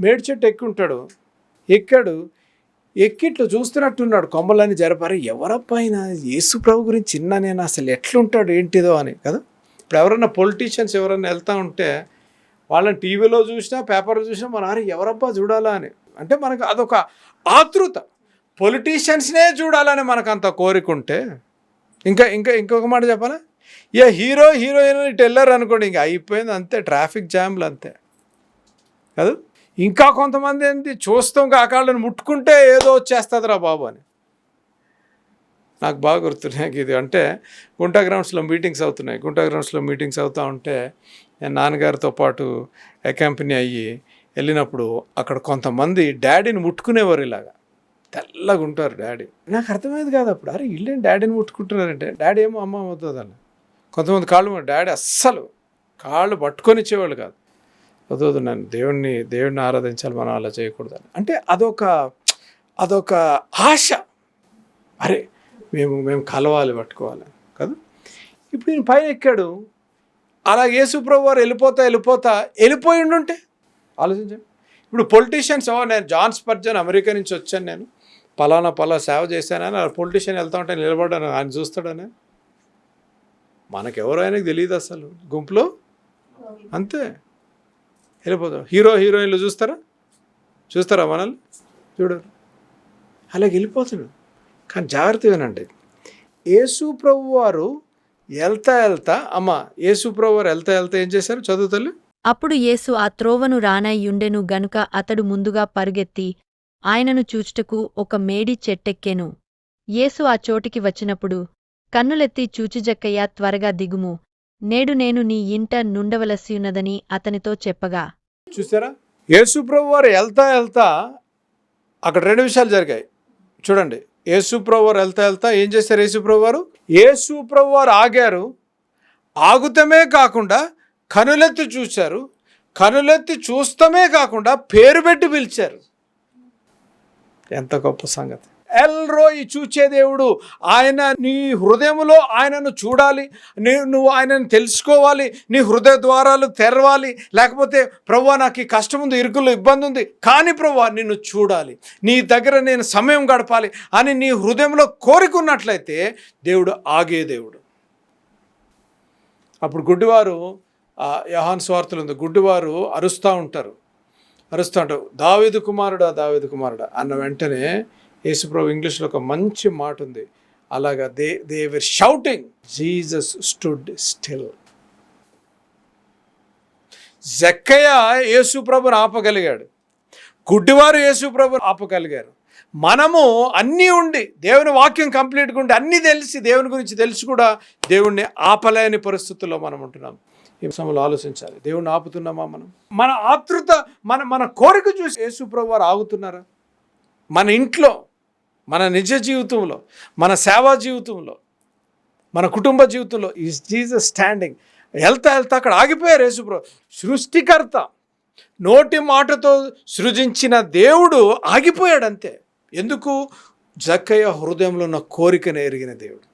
మేడి చెట్టు ఎక్కుంటాడు. ఎక్కాడు. ఎక్కిట్లు చూస్తున్నట్టున్నాడు. కొమ్మలని జరపారు. ఎవరప్పైనా యేసు ప్రభు గురించి చిన్న నేను అసలు ఎట్లుంటాడు? ఏంటిదో అని. కదా? ఇప్పుడు ఎవరన్నా పొలిటీషియన్స్ ఎవరన్నా వెళ్తా ఉంటే వాళ్ళని టీవీలో చూసినా పేపర్లో చూసినా మన అరే ఎవరబ్బా చూడాలా? అని. అంటే మనకు అదొక ఆతృత. పొలిటీషియన్స్నే చూడాలని మనకు అంత కోరిక ఉంటే ఇంకా ఇంకా ఇంకొక మాట చెప్పాలా? ఇక హీరో హీరోయిన్ ఇటు వెళ్ళారు అనుకోండి ఇంకా అయిపోయింది అంతే. ట్రాఫిక్ జామ్లు అంతే. కాదు? ఇంకా కొంతమంది ఏంటి చూస్తాం కాకాళ్ళని ముట్టుకుంటే ఏదో వచ్చేస్తుందిరా బాబు అని. నాకు బాగా గుర్తు నాకు ఇది. అంటే గుంటా గ్రౌండ్స్లో మీటింగ్స్ అవుతున్నాయి. గుంటా గ్రౌండ్స్లో మీటింగ్స్ అవుతూ ఉంటే నేను నాన్నగారితో పాటు అకాంపెనీ అయ్యి వెళ్ళినప్పుడు అక్కడ కొంతమంది డాడీని ముట్టుకునేవారు ఇలాగా. తెల్లగా ఉంటారు డాడీ. నాకు అర్థమైంది కాదు అప్పుడు. అరే వీళ్ళేం డాడీని ముట్టుకుంటున్నారంటే డాడీ ఏమో అమ్మ అవుతుందని కొంతమంది కాళ్ళు డాడీ అస్సలు కాళ్ళు పట్టుకొని ఇచ్చేవాళ్ళు కాదు. వద్దు నన్ను దేవుణ్ణి దేవుణ్ణి ఆరాధించాలి మనం అలా చేయకూడదని. అంటే అదొక అదొక ఆశ. అరే మేము మేము కలవాలి పట్టుకోవాలి కదా? ఇప్పుడు నేను పైన ఎక్కాడు. అలా యేసుప్రభు వారు వెళ్ళిపోతా వెళ్ళిపోతా వెళ్ళిపోయి ఉండుంటే? ఆలోచించండి. ఇప్పుడు పొలిటీషియన్స్ నేను జాన్ స్పర్జన్ అమెరికా నుంచి వచ్చాను నేను. పలానా పలా సేవ చేశానని ఆ పొలిటీషియన్ వెళ్తా ఉంటే నిలబడ్డాను. ఆయన చూస్తాడని మనకెవరో ఆయనకు తెలియదు అసలు. గుంపులో? అంతే. వెళ్ళిపోతాం హీరో హీరోయిన్లు చూస్తారా? చూస్తారా మనల్ని? చూడరు అలాగే వెళ్ళిపోతున్నాడు కానీ జాగ్రత్త వినండి. యేసు ప్రభు వారు వెళ్తా వెళ్తా అమ్మ యేసు ప్రభు వారు వెళ్తా వెళ్తా ఏం చేశారు? చదువు అప్పుడు యేసు ఆ త్రోవను రానయ్యుండెను గనుక అతడు ముందుగా పరుగెత్తి ఆయనను చూచుటకు ఒక మేడి చెట్టెక్కెను. యేసు ఆ చోటికి వచ్చినప్పుడు కన్నులెత్తి చూచుజక్కయ్య త్వరగా దిగుము. నేడు నేను నీ ఇంట నుండవలసియున్నదని అతనితో చెప్పగా చూసారా? యేసుప్రభు వారు వెళ్తా వెళ్తా అక్కడ రెండు విషయాలు జరిగాయి. చూడండి. యేసుప్రభు వారు వెళ్తా వెళ్తా ఏం చేశారు యేసుప్రభు వారు? యేసుప్రభు వారు ఆగారు. ఆగుతమే కాకుండా కనులెత్తి చూశారు. కనులెత్తి చూస్తమే కాకుండా పేరు పెట్టి పిలిచారు. ఎంత గొప్ప సంగతి. ఎల్రోయి చూచే దేవుడు. ఆయన నీ హృదయంలో ఆయనను చూడాలి. నీ నువ్వు ఆయనను తెలుసుకోవాలి. నీ హృదయ ద్వారాలు తెరవాలి. లేకపోతే ప్రభు నాకు ఈ కష్టం ఉంది ఇరుకులు ఇబ్బంది ఉంది కానీ ప్రభు నిన్ను చూడాలి. నీ దగ్గర నేను సమయం గడపాలి అని నీ హృదయంలో కోరుకున్నట్లయితే దేవుడు ఆగే దేవుడు. అప్పుడు గుడ్డివారు యహాన్ స్వార్థులు ఉంది. గుడ్డివారు అరుస్తూ ఉంటారు. అరుస్తూ ఉంటారు. దావేదు కుమారుడా దావేదు కుమారుడా అన్న వెంటనే యేసుప్రభు ఇంగ్లీష్లో ఒక మంచి మాట ఉంది. అలాగా they they were shouting Jesus stood still జక్కయ్య యేసుప్రభుని ఆపగలిగాడు. గుడ్డివారు యేసుప్రభుని ఆపగలిగారు. మనము అన్నీ ఉండి దేవుని వాక్యం కంప్లీట్గా ఉండి అన్నీ తెలిసి దేవుని గురించి తెలిసి కూడా దేవుణ్ణి ఆపలేని పరిస్థితుల్లో మనం ఉంటున్నాం. ఈ సమయంలో ఆలోచించాలి. దేవుణ్ణి ఆపుతున్నామా మనం? మన ఆతృత మన మన కోరిక చూసి యేసుప్రభు వారు ఆగుతున్నారా? మన ఇంట్లో మన నిజ జీవితంలో మన సేవా జీవితంలో మన కుటుంబ జీవితంలో ఈజ్ జీసస్ స్టాండింగ్. వెళ్తా వెళ్తా అక్కడ ఆగిపోయారు యేసుప్రభు సృష్టికర్త నోటి మాటతో సృజించిన దేవుడు ఆగిపోయాడు అంతే. ఎందుకు? జక్కయ్య హృదయంలో ఉన్న కోరికను ఎరిగిన దేవుడు.